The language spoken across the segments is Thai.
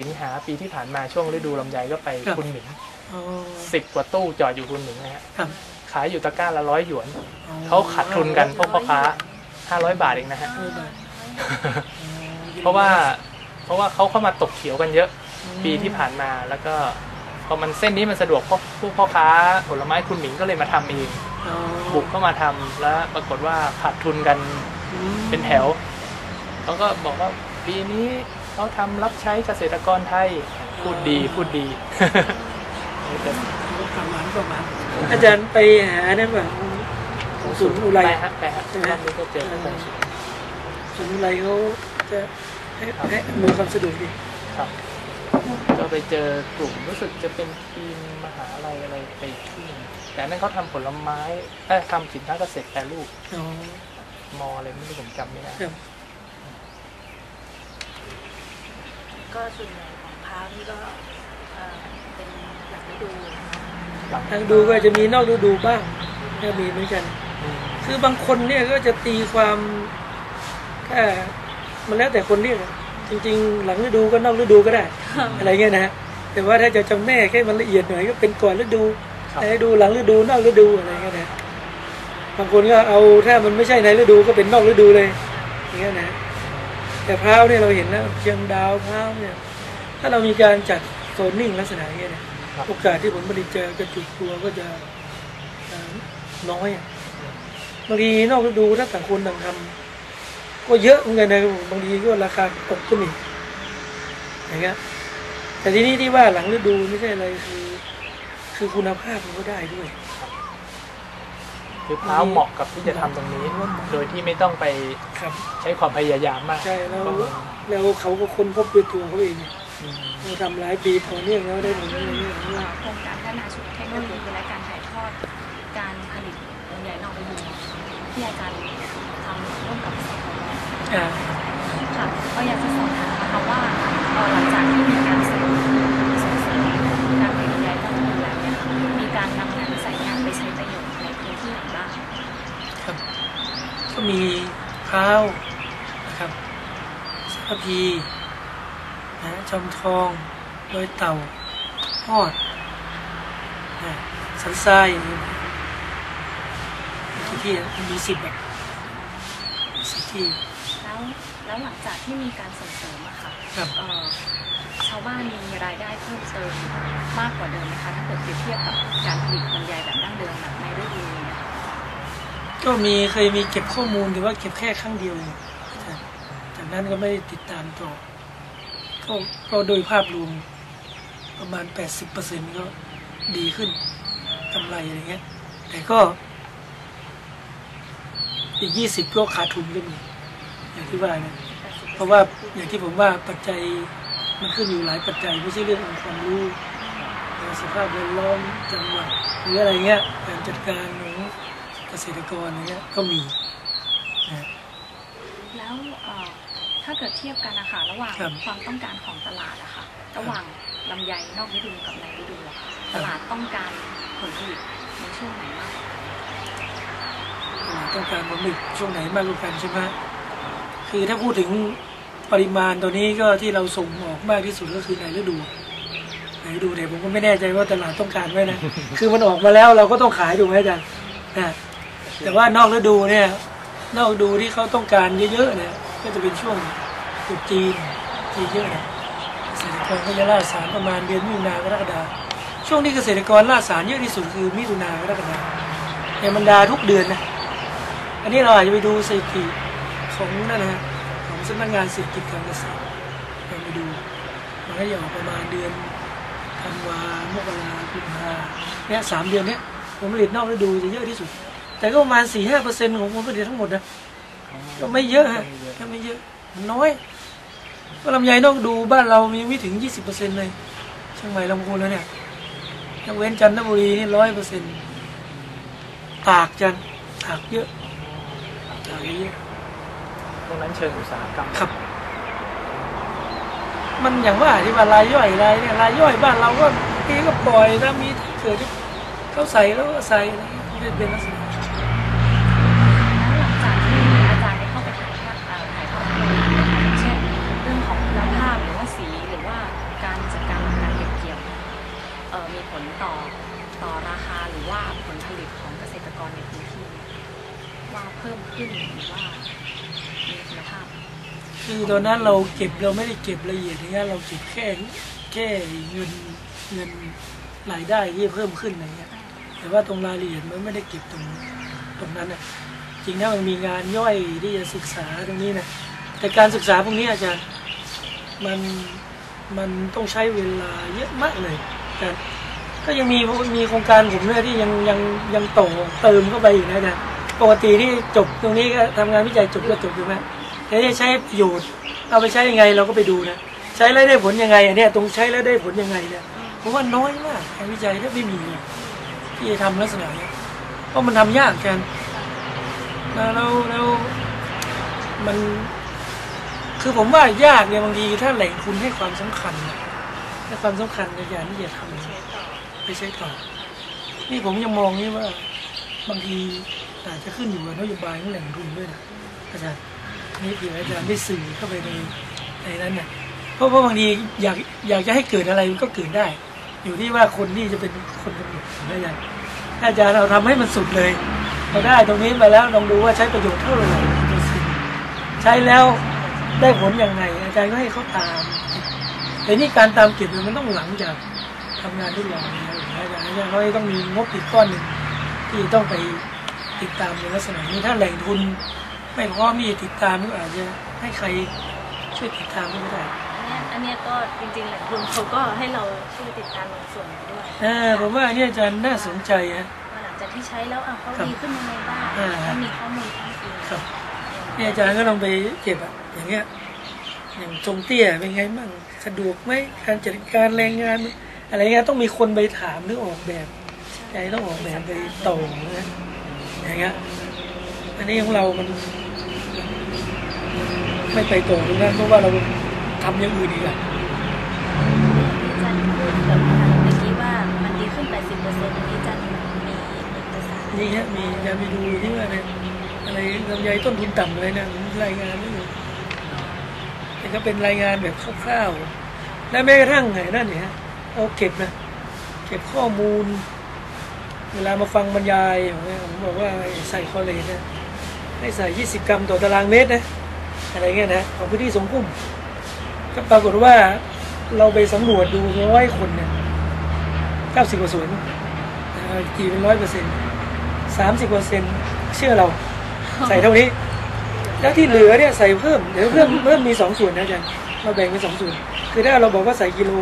สิงหาปีที่ผ่านมาช่วงฤดูลำไยก็ไปครับ คุณหมิงอ๋อสิบกว่าตู้จอดอยู่คุณหมิงนะฮะครับขายอยู่ตะกร้าละร้อยหยวน อ๋อเขาขาดทุนกันพวกพ่อค้าห้าร้อยบาทเองนะฮะร้อยบาทอ๋อเพราะว่าเพราะว่าเขาเข้ามาตกเขียวกันเยอะอืมปีที่ผ่านมาแล้วก็พอมันเส้นนี้มันสะดวกพวกผู้พ่อค้าผลไม้คุณหมิงก็เลยมาทำเองอ๋อบุกเข้ามาทำแล้วปรากฏว่าขาดทุนกันอืมเป็นแถวเขาก็บอกว่าปีนี้ เขาทำรับใช้เกษตรกรไทย พูดดีพูดดีแต่ประมาณประมาณอาจารย์ไปหานั่นแบบของศูนย์อุไรไปฮะไปฮะใช่ไหมรอบนี้ก็เจอกันสุดศูนย์อุไรเขาจะให้ครับให้อำนวยความสะดวกดีครับก็ไปเจอกลุ่มรู้สึกจะเป็นทีมมหาลัยอะไรไปที่หนึ่งแต่อันนั่นเขาทำผลไม้เอ้ยทำสินค้าเกษตรแปรรูปอ๋อมออะไรไม่รู้ผมจำไม่ได้ ครับ ก็ส่วนใหญ่ของพร้าวนี่ก็เอ่อเป็นหลักฤดูนะคะหลังทางดูก็จะมีนอกฤดูบ้างก็มีเหมือนกันอืมคือบางคนเนี่ยก็จะตีความแค่มันแล้วแต่คนเรียกอะจริง ๆ หลังฤดูก็นอกฤดูก็ได้ อะไรเงี้ยนะฮะแต่ว่าถ้าจะจำแนกให้มันละเอียดหน่อยก็เป็นก่อนฤดูครับ ในฤดูหลังฤดูนอกฤดูอะไรเงี้ยนะบางคนก็เอาถ้ามันไม่ใช่ในฤดูก็เป็นนอกฤดูเลยอย่างเงี้ยนะ แต่พร้าวเนี่ยเราเห็นแล้วเชียงดาวพร้าวเนี่ยถ้าเรามีการจัดโซนนิ่งลักษณะอย่างเงี้ยนะครับโอกาสที่ผลผลิตจะกระจุกตัวก็จะเอ่อน้อยอะบางทีนอกฤดูถ้าต่างคนต่างทำก็เยอะเหมือนกันนะบางทีก็ราคาตกก็มีอย่างเงี้ยแต่ทีนี้ที่ว่าหลังฤดูไม่ใช่อะไรคือ คือคุณภาพมันก็ได้ด้วย คือเท้าเหมาะกับที่จะทำตรงนี้ โดยที่ไม่ต้องไปครับใช้ความพยายามมากใช่แล้วก็แล้วเขาก็ค้นพบด้วยตัวเขาเองอืมเขาทำหลายปีต่อเนื่องแล้วได้ผลอะไรเงี้ยเอ่อโครงการพัฒนาชุมชนเทคโนโลยีและการถ่ายทอด การผลิตลำไยนอกฤดูที่อาจารย์ทำร่วมกับสพอ่าค่ะก็อยากจะสอบถามนะคะว่าเอ่อหลังจากที่มีการ มีพร้าวนะครับสารพีนะจอมทองดอยเต่าทอดนะสันทรายที่ที่มันมีสิบแบบสิบที่แล้วแล้วหลังจากที่มีการส่งเสริมอะค่ะครับเอ่อชาวบ้านมีรายได้เพิ่มเติมมากกว่าเดิมไหมคะถ้าเกิดเปรียบเทียบกับการผลิตลำไยแบบดั้งเดิมแบบในฤดูนี้นะคะ ก็มีเคยมีเก็บข้อมูลแต่ว่าเก็บแค่ครั้งเดียวเจากจากนั้นก็ไม่ได้ติดตามต่อก็ก็โดยภาพรวมประมาณ 80%ก็ดีขึ้นกำไรอะไรเงี้ย แต่ก็ อีก 20 ก็ขาดทุนก็มีอย่างที่ว่านะเพราะว่าอย่างที่ผมว่าปัจจัยมันขึ้นอยู่หลายปัจจัยไม่ใช่เรื่ององค์ความรู้สภาพแวดล้อมจังหวัดหรืออะไรเงี้ยการจัดการของ เกษตรกรอะไรเงี้ยก็มีนะแล้วเอ่อถ้าเกิดเทียบกันนะคะระหว่างครับความต้องการของตลาดอะค่ะระหว่างลำไยนอกฤดูกับในฤดูอะค่ะครัตบลาดต้องการผลผลิตในช่วงไหนมากกว่ากันต้องการผลผลิตช่วงไหนมากกว่ากันใช่ไหมคือถ้าพูดถึงปริมาณตัวนี้ก็ที่เราส่งออกมากที่สุดก็คือในฤดูในฤดูแต่ผมก็ไม่แน่ใจว่าตลาดต้องการไหมนะ คือมันออกมาแล้วเราก็ต้องขายถูกไหมอาจารย์นะ แต่ว่านอกฤดูเนี่ย นอกฤดูที่เขาต้องการเยอะๆเนี่ย ก็จะเป็นช่วงตรุษจีนที่เยอะนะเกษตรกรก็จะล่าสารประมาณเดือนมิถุนากรกฎาช่วงที่เกษตรกรล่าสารเยอะที่สุดคือมิถุนากรกฎาในบรรดาทุกเดือนนะอันนี้เราอาจจะไปดูสถิติของนั่นนะฮะของสำนักงานเศรษฐกิจการเกษตรเราไปดูมันก็จะออกประมาณเดือนธันวามกรากุมภาเนี่ยสามเดือนเนี้ยผลผลิตนอกฤดูจะเยอะที่สุด แต่ก็ประมาณสี่ห้าเปอร์เซ็นต์ของผลผลิตทั้งหมดนะก็ไม่เยอะฮะก็ไม่เยอะมันน้อยก็ลำไยนอกฤดูบ้านเรามีไม่ถึงยี่สิบเปอร์เซ็นต์เลยเชียงใหม่ลำพูนแล้วเนี่ยยกเว้นจันทบุรีนี่ร้อยเปอร์เซ็นต์ตากจันตากเยอะตากเยอะตรงนั้นเชิงอุตสาหกรรมครับ มันอย่างว่าที่ว่ารายย่อยรายเนี่ยรายย่อยบ้านเราก็ทีก็ปล่อยถ้ามีถ้าเกิดเขาใส่แล้วก็ใส่อะไรเงี้ยไม่ได้เป็นลักษณะ แล้วหลังจากที่อาจารย์ได้เข้าไปถ่ายทอดเอ่อถ่ายทอดเรื่องนะคะอย่างเช่นเรื่องของคุณภาพหรือว่าสีหรือว่า เอ่อ มีผลต่อต่อราคาหรือว่าผลผลิตของเกษตรกรในพื้นที่ว่าเพิ่มขึ้นหรือว่ามีคุณภาพ คือตอนนั้นเราเก็บเราไม่ได้เก็บละเอียดอย่างเงี้ยเราเก็บแค่แค่เงินเงินรายได้ที่เพิ่มขึ้นอะไรเงี้ย แต่ว่าตรงรายละเอียดมันไม่ได้เก็บตรงตรงนั้นนะจริงนะมันมีงานย่อยที่จะศึกษาตรงนี้นะแต่การศึกษาพวกนี้อาจารย์มันมันต้องใช้เวลาเยอะมากเลยแต่ ก็ยังมีมีโครงการผมเนี่ยที่ยังยังยังต่อเติมเข้าไปอีกนะอาจารย์ปกติที่จบตรงนี้ก็ทำงานวิจัยจบก็จบใช่ไหมแต่ที่ใช้ประโยชน์เอาไปใช้ยังไงเราก็ไปดูนะใช้แล้วได้ผลยังไงอันเนี้ยตรงใช้แล้วได้ผลยังไงเนี่ยผมว่าน้อยมากงานวิจัยแทบไม่มีที่จะทำลักษณะเนี้ยเพราะมันทำยากกันแล้วแล้วมัน คือผมว่ายากเนี่ยบางทีถ้าแหล่งทุนให้ความสำคัญให้ความสำคัญในการที่จะทำ ไปใช้ต่อ นี่ผมยังมองนี่ว่าบางทีอาจจะขึ้นอยู่กับนโยบายของแหล่งทุนด้วยนะอาจารย์นี่เผื่ออาจารย์ได้สื่อเข้าไปในในนั้นนะเพราะว่าบางทีอยากอยากจะให้เกิดอะไรมันก็เกิดได้ อยู่ที่ว่าคนที่จะเป็นคนกำหนดนะอาจารย์ถ้าอาจารย์เราทำให้มันสุดเลยเราได้ตรงนี้มาแล้วลองดูว่าใช้ประโยชน์เท่าไหร่ใช้แล้วได้ผลอยังไงอาจารย์ก็ให้เขาตามแต่นี่การตามเก็บมันต้องหลังจาก ทำงานทดลองแล้วนะอาจารย์อาจารย์ก็ต้องมีงบอีกก้อนหนึ่งที่ต้องไปติดตามในลักษณะนี้ถ้าแหล่งทุน ไม่พอมีติดตามก็อาจจะให้ใครช่วยติดตามก็ได้อันเนี้ยอันเนี้ยก็จริงๆแหล่งทุนเขาก็ให้เราช่วยติดตามบางส่วนด้วยเออผมว่าอันนี้อาจารย์น่าสนใจฮะว่าหลังจากที่ใช้แล้วอะเขาครับดีขึ้นยังไงบ้างอ่าถ้ามีข้อมูลข้างอิงครับนี่อาจารย์ก็ลองไปเก็บอะอย่างเงี้ยอย่างทรงเตี้ยเป็นไงบ้างสะดวกไหมการจัดการแรงงาน อะไรเงี้ยต้องมีคนไปถามหรือออกแบบใจต้องออกแบบไปต่อนะอย่างเงี้ยอันนี้ของเรามัน ไม่ไปต่อตรงนั้นเพราะว่าเราทำอย่างอื่นอีกอะอาจารย์พูดกับทางเมื่อกี้ว่ามันดีขึ้น 80เปอร์เซ็นต์อันนี้อาจารย์มีมีเอกสารนี่ฮะมีอาจารย์ไปดูที่ว่าเนี่ยอะไรลำไยต้นทุนต่ำอะไรนะผมรายงานไม่อยู่แต่ก็เป็นรายงานแบบคร่าวๆและแม้กระทั่งไงนั่นเนี่ยฮะ เอาเก็บนะเก็บข้อมูล เวลามาฟังบรรยายผมบอกว่าใส่คอเลจนะให้ใส่ 20 กรัมต่อตารางเมตรนะอะไรเงี้ยนะของพื้นที่สงกุ้มก็ปรากฏว่าเราไปสำรวจดูร้อยคนเนี่ย90กว่าส่วนกี่เป็นร้อยเปอร์เซ็นต์สามสิบเปอร์เซ็นต์เชื่อเรา ใส่เท่านี้ แล้วที่เหลือเนี่ยใส่เพิ่มเดี๋ยวเพิ่มเพิ่มมีสองส่วนนะอาจารย์เราแบ่งเป็นสองส่วน คือถ้าเราบอกว่าใส่กิโล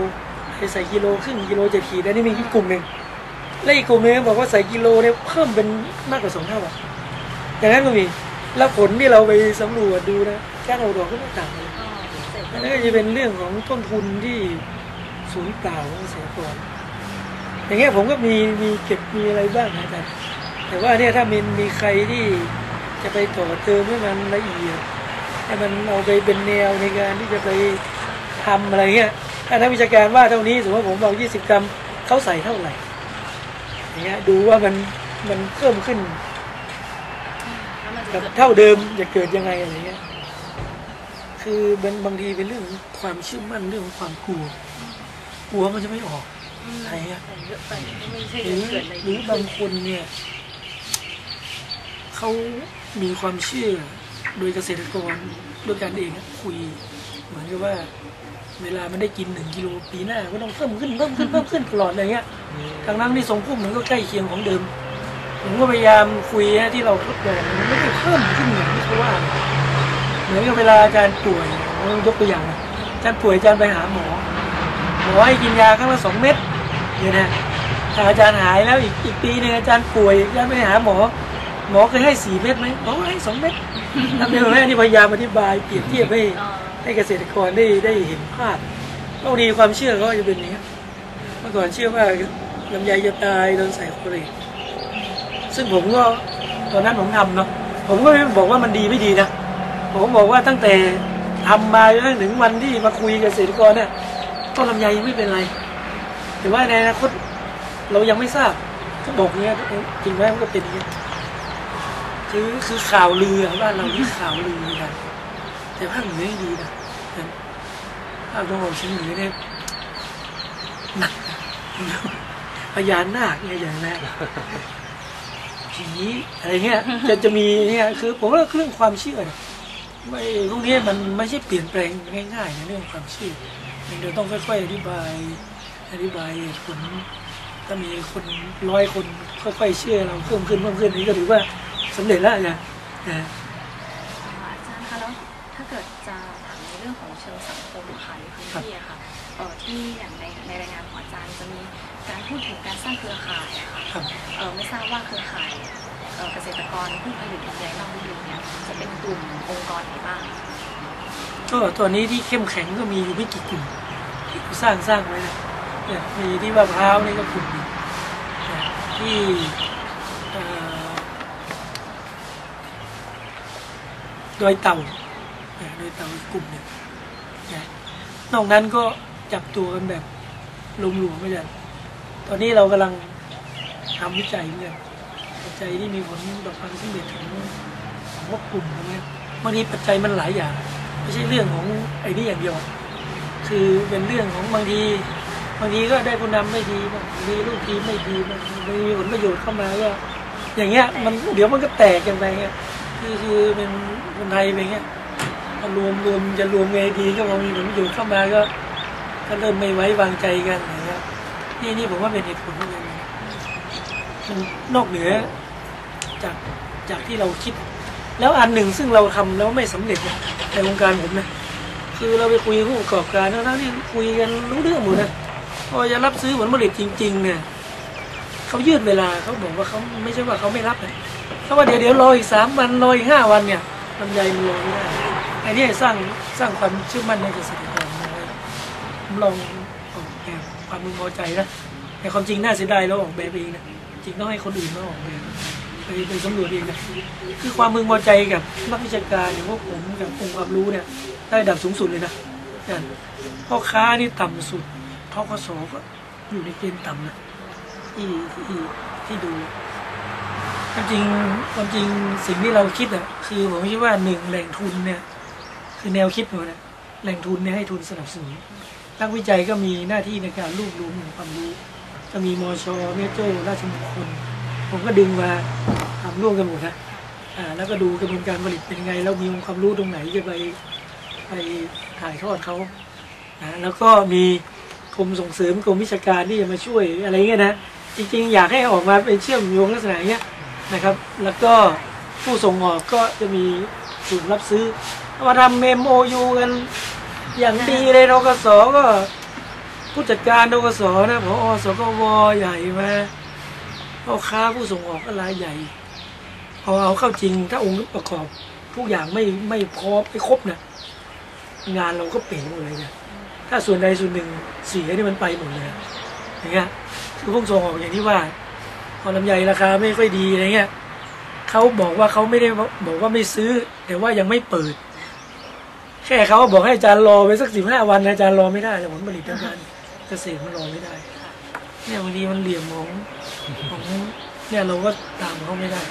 ใส่กิโลครึ่งกิโลเจ็ดขีดแล้วนี่มีอีกกลุ่มหนึ่งและอีกกลุ่มหนึงบอกว่าใส่กิโลเนี่ยเพิ่มเป็นมากกว่าสองเท่าอะอย่างนั้นก็มีแล้วผลที่เราไปสำรวจดูนะการออกดอกก็ไม่ต่างกันเลยอ๋อเสร็จอันแล้วนั้นก็จะเป็นเรื่องของต้นทุนที่สูญเปล่าของเกษตรกรอย่างเงี้ยผมก็มีมีเก็บมีอะไรบ้างนะอาจารย์แต่ว่าเนี่ยถ้ามีมีใครที่จะไปต่อเติมให้มันละเอียดให้มันเอาไปเป็นแนวในการที่จะไปทำอะไรเงี้ย ถ้านักวิชาการว่าเท่านี้สมมติว่าผมบอก20กรัมเขาใส่เท่าไหร่อย่างเงี้ยดูว่ามันมันเพิ่มขึ้นแล้วมันจะกับเกิดเท่าเดิมจะเกิดยังไงอะไรเงี้ย คือมันบางทีเป็นเรื่องของความเชื่อมั่นเรื่องของความกลัว กลัวมันจะไม่ออกอืมใช่อะแต่เยอะไปก็ไม่ใช่หรือเกิดอะไรหรือบางคนเนี่ยเขามีความเชื่อโดยเกษตรกรด้วยกันเองอะคุย เหมือนกับว่า เวลามันได้กินหนึ่งกิโลปีหน้าก็ต้องเพิ่มขึ้นเพิ่มขึ้นเพิ่มขึ้นตลอดอะไรเงี้ยทางนั้นที่ทรงพุ่มมันก็ใกล้เคียงของเดิมผมก็พยายามคุยนะที่เราทดลองมันไม่ได้เพิ่มขึ้นอย่างที่เขาว่าเหมือนกับเวลาอาจารย์ป่วยยกตัวอย่างนะอาจารย์ป่วยอาจารย์ไปหาหมอหมอให้กินยาครั้งละสองเม็ดเนี่ยนะถ้าอาจารย์หายแล้วอีกอีกปีหนึงอาจารย์ป่วยอาจารย์ไปหาหมอ หมอเคยให้สี่เม็ดไหมหมอให้สองเม็ดทำเป็นแบบนี้พยายามอธิบายเปรียบเทียบให้อ๋อให้เกษตรกรได้ได้เห็นภาพบางทีความเชื่อเขาจะเป็นอย่างนี้เมื่อก่อนเชื่อว่าลำไยจะตายโดนใส่โคเรตซึ่งผมก็ตอนนั้นผมทำเนาะผมก็ไม่บอกว่ามันดีไม่ดีนะผมบอกว่าตั้งแต่ทำมาจนถึงวันที่มาคุยกับเกษตรกรเนี่ยต้นลำไยยังไม่เป็นไร แต่ว่าในอนาคตเรายังไม่ทราบเขาบอกเนี้ยจริงไหมมันก็เป็นอย่างนี้ย คือคือข่าวลืออะบ้านเราที่ข่าวลือกันแต่ภาคเหนือดีนะภาคตะวันออกเฉียงเหนือเนี่ยหนักพญานาคเนี่ยอย่างแรกผีอะไรเงี้ยจะจะมีเนี่ยคือผมว่าเรื่องความเชื่อเนี่ยไม่พวกนี้มันไม่ใช่เปลี่ยนแปลงง่ายๆในเรื่องความเชื่อเดี๋ยวต้องค่อยๆอธิบายอธิบายผลถ้ามีคนร้อยคนค่อยๆเชื่อเราเพิ่มขึ้นเพิ่มขึ้นนี่ก็ถือว่า สำเร็จแล้วนะนะอาจารย์คะแล้วถ้าเกิดจะถามในเรื่องของเชิงสังคมอะค่ะในพื้นที่อะค่ะเออที่อย่างในในรายงานของอาจารย์จะมีการพูดถึงการสร้างเครือข่ายอะค่ะครับเออไม่ทราบว่าเครือข่ายเอ่อเกษตรกรผู้ผลิตลำไยนอกฤดูเนี่ยจะเป็นกลุ่มองค์กรไหนบ้างก็ตอนนี้ที่เข้มแข็งก็มีอยู่ไม่กี่กลุ่มที่สร้างสร้างไว้นะเนี่ยมีที่มะพร้าวนี่ก็กลุ่มหนึ่งนะที่เอ่อ โดยเต่านะดยเต่าอีกกลุ่มหนึ่งนะนอกนั้นก็จับตัวกันแบบลมหลวมไม่ใช่ตอนนี้เรากำลังทำวิจัยเนี่ยวิจัยที่มีผลต่อความสำเร็จของของพวกกลุ่มพวกเนี้ยบางทีปัจจัยมันหลายอย่าง ไม่ใช่เรื่องของไอ้นี่อย่างเดียว คือเป็นเรื่องของบางทีบางทีก็ได้ผู้นำไม่ดีบางทีลูกทีมไม่ดีบางทีมีผลประโยชน์เข้ามาก็อย่างเงี้ยมันเดี๋ยวมันก็แตกกันไปเงี้ย คือคือเป็นคนไทยเป็นเงี้ยรวมรวมจะรวมไงดีก็พอมีผลประโยชน์เข้ามาก็ก็เริ่มไม่ไว้วางใจกันอย่างเงี้ยนี่นี่ผมว่าเป็นเหตุผลเหมือนกันมันนอกเหนือจากจากที่เราคิด แล้วอันหนึ่งซึ่งเราทำแล้วไม่สำเร็จในวงการผมนะคือเราไปคุยกับผู้ประกอบการทั้งๆที่คุยกันรู้เรื่องหมดนะพอจะรับซื้อผลผลิตจริง ๆ เนี่ยเขายืดเวลาเขาบอกว่าเขาไม่ใช่ว่าเขาไม่รับนะ เขาว่าเดี๋ยวเดี๋ยวรออีกสามวันรออีกห้าวันเนี่ยลำไยมันรอไม่ได้ไอ้นี่สร้างสร้างความเชื่อมั่นในเกษตรกรนะครับลองออกแบบความมึงพอใจนะแต่ความจริงน่าเสียดายเราออกแบบเองนะจริงต้องให้คนอื่นมาออกแบบไปไปสำรวจเองนะคือความมึงพอใจกับนักวิชาการอย่างพวกผมกับองค์ความรู้เนี่ยได้ดับสูงสุดเลยนะนั่นพ่อค้านี่ต่ำสุดทกสก็อยู่ในเกณฑ์ต่ำนะที่ที่ที่ดู ความจริงความจริงสิ่งที่เราคิดอะคือผมคิดว่าหนึ่งแหล่งทุนเนี่ย คือแนวคิดของมันะแหล่งทุนเนี่ยให้ทุนสนับสนุนนักวิจัยก็มีหน้าที่ในการรวบรวมความรู้ก็มีมอชเมโจราชมงคลผมก็ดึงมาทำร่วมกันหมดนะอ่าแล้วก็ดูกระบวนการผลิตเป็นไง แล้วมีองค์ความรู้ตรงไหนจะไปไปถ่ายทอดเขานะแล้วก็มีกรมส่งเสริมกรมวิชาการที่จะมาช่วยอะไรเงี้ยนะจริงๆ อยากให้ออกมาเป็นเชื่อมโยงลักษณะเนี้ย นะครับ แล้วก็ผู้ส่งออกก็จะมีศูนย์รับซื้อมาทำเมมโอยูกันอย่างดีเลยทกสก็ ผู้จัดการทกสนะพอสกวใหญ่มาพ่อค้าผู้ส่งออกก็รายใหญ่ พอเอาเข้าจริงถ้าองค์ประกอบทุกอย่างไม่ไม่พร้อมไม่ครบนะงานเราก็เป๋หมดเลยนะถ้าส่วนใดส่วนหนึ่งเสียนี่มันไปหมดเลยอย่างเงี้ยคือพวกส่งออกอย่างที่ว่า พอลำไยราคาไม่ค่อยดีอะไรเงี้ยเขาบอกว่าเขาไม่ได้บอกว่าไม่ซื้อ แต่ว่ายังไม่เปิด แค่เขาบอกให้อาจารย์รอไปสักสิบห้าวันนะอาจารย์รอไม่ได้แต่ผลผลิตทางการเกษตรมันรอไม่ได้เนี่ยบางทีมันเหลี่ยมของของเนี่ยเราก็ตามเขาไม่ได้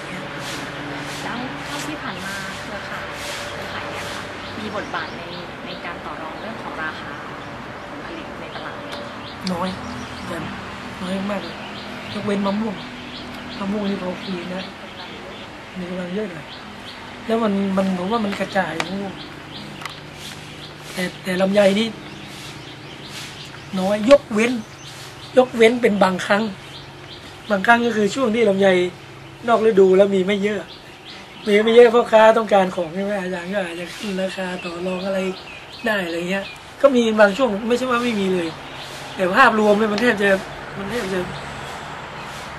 แล้วเท่าที่ผ่านมาเครือข่ายเครือข่ายเนี่ยค่ะมีบทบาทในในการต่อรองเรื่องของราคาผลผลิตในตลาดไหมน้อยแต่น้อยมากเลยยกเว้นมะม่วง มะม่วงนี่พอคุยนะมีกำลังเยอะหน่อยแล้วมันมันผมว่ามันกระจายมะม่วงแต่แต่ลำไยนี่น้อยยกเว้น ยกเว้นเป็นบางครั้ง บางครั้งก็คือช่วงที่ลำไยนอกฤดูแล้วมีไม่เยอะมีไม่เยอะเพราะค้าต้องการของใช่ไหมอาจารย์ก็อาจจะขึ้นราคาต่อรองอะไรได้อะไรเงี้ย ก็มีบางช่วงไม่ใช่ว่าไม่มีเลย แต่ภาพรวมเนี่ยมันแทบจะมันแทบจะ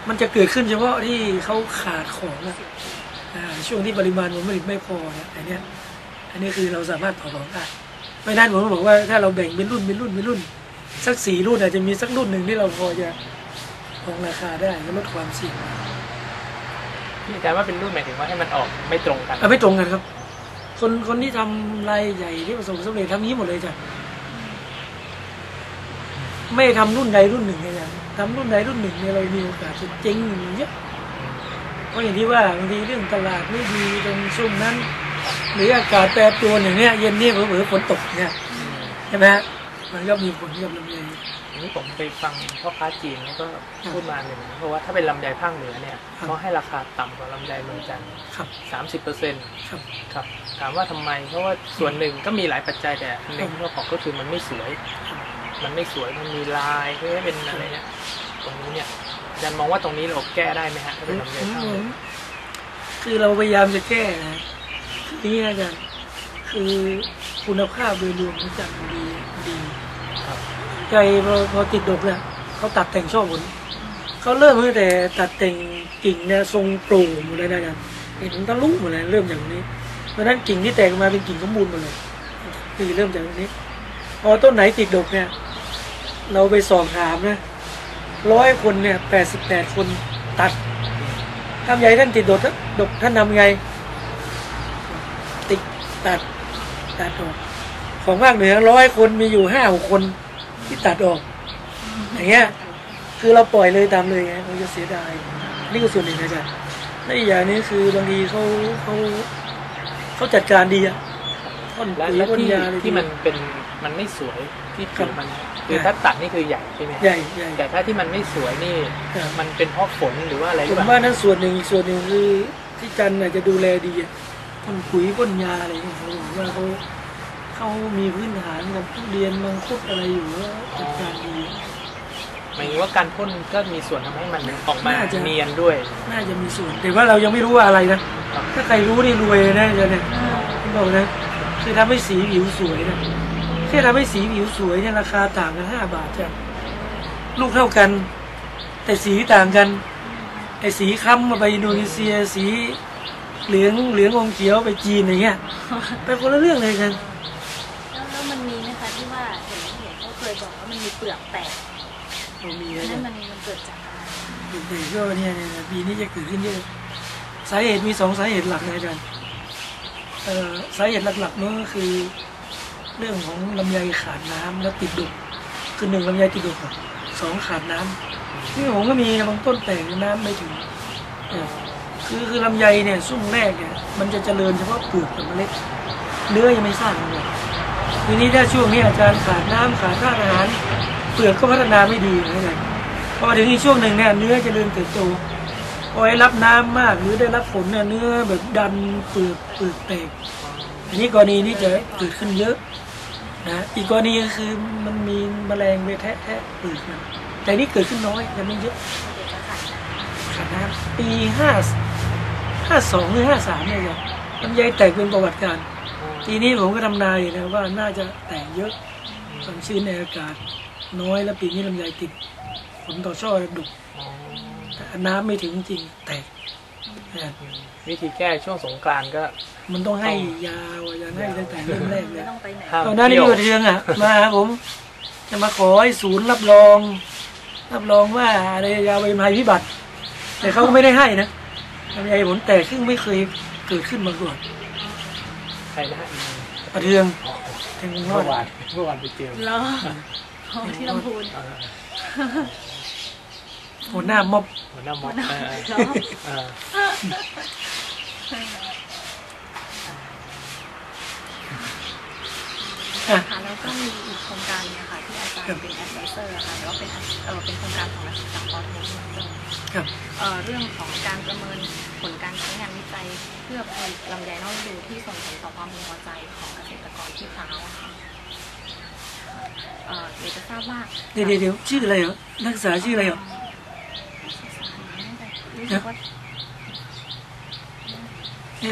มันจะเกิดขึ้นเฉพาะที่เขาขาดของอะอ่าช่วงที่ปริมาณผลผลิตไม่พอเนี่ยอันเนี้ยอันนี้คือเราสามารถต่อรองได้ไม่นั้นผมก็บอกว่าถ้าเราแบ่งเป็นรุ่นเป็นรุ่นเป็นรุ่น สักสี่รุ่นอาจจะมีสักรุ่นหนึ่งที่เราพอจะรองราคาได้และลดความเสี่ยงที่อาจารย์ว่าเป็นรุ่นหมายถึงว่าให้มันออกไม่ตรงกันอะไม่ตรงกันครับ คนคนที่ทำรายใหญ่ที่ประสบความสำเร็จทำนี้หมดเลยจ้ะไม่ทำรุ่นใดรุ่นหนึ่งเลยจ้ะ ทำรุ่นใดรุ่นหนึ่งเนี่ยเรามีโอกาสจะเจ๊งเยอะเพราะอย่างที่ว่าบางทีเรื่องตลาดไม่ดีตรงช่วงนั้น หรืออากาศแปรปรวนอย่างเนี้ยเย็นนี้เผลอๆฝนตกเนี่ยใช่ไหมฮะมันก็มีผลกับลำไยอันนี้ผมไปฟังพ่อค้าจีนเขาก็พูดมาหนึ่งเพราะว่าถ้าเป็นลำไยภาคเหนือเนี่ยครับเขาให้ราคาต่ำกว่าลำไยเมืองจันทร์ครับสามสิบเปอร์เซ็นต์ครับครับถามว่าทำไม เพราะว่าส่วนหนึ่งก็มีหลายปัจจัยแต่อันหนึ่งที่เขาบอกก็คือมันไม่สวย มันไม่สวยมันมีลายเพื่อให้เป็นอะไรเนี่ยตรงนี้เนี่ยอาจารย์มองว่าตรงนี้เราแก้ได้ไหมฮะถ้าเป็นลำไยภาคเหนือคือเราพยายามจะแก้นะคือนี่อาจารย์คือคุณภาพโดยรวมของจันทร์ดีดีครับใจพอพอติดดกเนี่ยเขาตัดแต่งช่อผลเขาเริ่มตั้งแต่ตัดแต่งกิ่งเนี่ยทรงโปร่งหมดเลยนะอาจารย์เห็นทะลุหมดเลยเริ่มจากตรงนี้เพราะฉะนั้นกิ่งที่แตกออกมาเป็นกิ่งสมบูรณ์หมดเลยคือเริ่มจากตรงนี้พอต้นไหนติดดกเนี่ย เราไปสอบถามนะร้อยคนเนี่ยแปดสิบแปดคนตัดทำใหญ่ท่านติดดกดกท่านทำไง ติดตัดตัดออกของภาคเหนือร้อยคนมีอยู่ห้าหกคนที่ตัดออกอย่างเงี้ยคือเราปล่อยเลยตามเลยไงเราจะเสียดายนี่ก็ส่วนหนึ่งนะจ๊ะและอีกอย่างหนึงคือบางทีเขาเขาเขาจัดการดีอะท่อนและปุ๋ยและพ่นที่ยาอะไรที่ดีมันเป็นมันไม่สวยที่ครัผิบวมัน คือถ้าตัดนี่คือใหญ่ใช่ไหมใหญ่ใหญ่แต่ถ้าที่มันไม่สวยนี่ครับมันเป็นเพราะฝนหรือว่าอะไรหผรือมเปล่าว่านั้นส่วนหนึ่งอีกส่วนหนึ่งคือที่จันทร์น่ะจะดูแลดีอะพ่นปุ๋ยพ่นยาอะไรอย่างเงี้ยผมว่าเขาเขามีพื้นฐานกับทุเรียนมังคุดอะไรอยู่แล้วจัดการดีหมายถึงว่าการพ่นก็มีส่วนทำให้มันออกมาน่าจะเนียนด้วย น่าจะมีส่วนแต่ว่าเรายังไม่รู้ว่าอะไรนะครับถ้าใครรู้นี่รวยเลยนะอาจารย์เนี่ยผมบอกนะคือทำให้สีผิวสวยนะ แค่ทำให้สีผิวสวยเนี่ยราคาต่างกันห้าบาทจ้ะลูกเท่ากัน แต่สีต่างกันไอ้สีค้ำมาไปอินโดนีเซีย สีเหลืองเหลืองอมเขียวไปจีนอย่างเงี้ยไปคนละเรื่องเลยกันแล้วแล้วมันมีไหมคะที่ว่าเห็นเห็นเขาเคยบอกว่ามันมีเปลือกแตกเรามีอันะนจ๊ะนั้นมันมันเกิดจากอะไรเด็กๆก็เนี่ยเนี่ยปีนี้จะเกิดขึ้นเยอะสาเหตุมีสองสาเหตุหลักนะอาจารย์เอ่อสาเหตุหลักๆนั่นก็คือ เรื่องของลำไยขาดน้ำแล้วติดดุคือหนึ่งลำไยติดดุก่อนสองขาดน้ำที่ผมก็มีบางต้นแตกน้ำไม่ถึงเนี่ยคือคือลำไยเนี่ยช่วงแรกเนี่ยมันจะเจริญเฉพาะเปลือกกับเมล็ดเนื้อยังไม่สร้างเลยทีนี้ถ้าช่วงนี้อาจารย์ขาดน้ำขาดธาตุอาหารเปลือกก็พัฒนาไม่ดีนะอาจารย์พอถึงอีกช่วงหนึ่งเนี่ยเนื้อเจริญเติบโตพอให้รับน้ำมากหรือได้รับฝนเนี่ยเนื้อแบบดันเปลือกเปลือกแตก อันนี้กรณีนี้จะเกิดขึ้นเยอะ นะอีกกรณีก็คือมันมีแมลงไปแทะแทะเปลือกมันแต่นี่เกิดขึ้นน้อยแต่ไม่เยอะเกิดจากขาดน้ขาดน้ำปีห้าห้าสองหรือห้าสามเนี่ยครับลำไยแตกเป็นประวัติการณ์ทีนี้ผมก็ทำนายนะว่าน่าจะแตกเยอะความชื้นในอากาศน้อยแล้วปีนี้ลำไยติดผลต่อช่อดุกอ๋อแต่น้ำไม่ถึงจริงแตกนะวิธีแก้ช่วงสงกรานต์ก็ มันต้องให้ยาวอาจารย์ให้ตั้งแต่เริ่มแรกำเลไม่ยต้องไปไหนห้ามตอนนั้นนี่เที่ยวพี่ประเทืองอะ มาหาผม จะมาขอให้ศูนย์รับรอง รับรองว่าอะไรยาใบไม้พิบัติ แต่เขาก็ไม่ได้ให้นะลำไยผลแตกซึ่งไม่เคยเกิดขึ้นมาก่อนใครนะฮะประเทืองแทงรอเมื่อดวานเมื่อวานไปเจอเหรอโอ้ที่ลำพูนเออหัวหน้าม็อบหัวหน้ามอสเหรอเออ อะ ค่ะแล้วก็มีอีกโครงการเนี่ยค่ะที่อาจารย์เป็นแอดไวเซอร์ค่ะหรือว่าเป็นเออเป็นโครงการของนักศึกษาปอโทเหมือนเดิมครับเอ่อเรื่องของการประเมินผลการใช้งานวิจัยเพื่อผลิตลำไยนอกฤดูที่ส่งผลต่อความพึงพอใจของเกษตรกรที่พร้าวอะค่ะเอ่อเดี๋ยวจะทราบว่าเดี๋ยวเดี๋ยวเดี๋ยวชื่ออะไรเหรอนักศึกษาชื่ออะไรเหรอรู้สึกว่าเอ๊ะ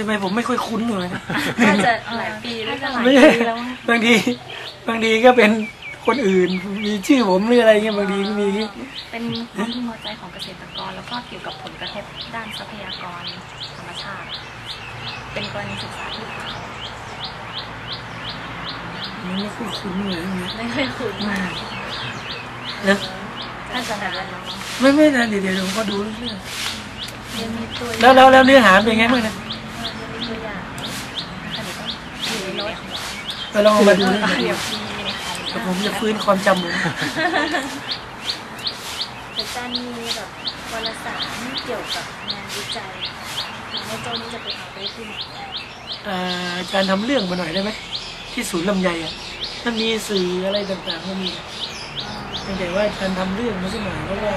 ทำไมผมไม่ค่อยคุ้นเลยนะน่าจะหลายปีน่าจะหลายไม่ปีใช่แล้วมั้งบางที บางทีก็เป็นคนอื่น มีชื่อผมหรืออะไรเงี้ยบางทีก็มีเป็นความพึงพอใจของเกษตรกร แล้วก็เกี่ยวกับผลกระทบด้านทรัพยากรธรรมชาติ เป็นกรณีศึกษาที่พร้าวมันไม่ค่อยคุ้นเลยเนี่ยไม่เคยคุ้นมากนะน่าจะนานแล้วเนอะไม่ไม่นะเดี๋ยวเดี๋ยวผมก็ดูเรื่อยยังมีตัวๆแล้วแล้วแล้วเนื้อหาเป็นไงบ้างนะ เออยังมีตัวอย่างนะคะเดี๋ยวต้องอยู่ในรถ ไปลองเอามาดูเลยเดี๋ยวมีในคอมแต่ผมจะฟื้นความจำผมแต่จานมีแบบวารสารเกี่ยวกับงานวิจัยแล้วโจนี้จะไปหาได้ที่ไหนอ่าอาจารย์ทำเรื่องมาหน่อยได้ไหมที่ศูนย์ลำไยอะมันมีสื่ออะไรต่างๆก็มีเพียงแต่ว่าการทำเรื่องมันสักหน่อยเพราะว่า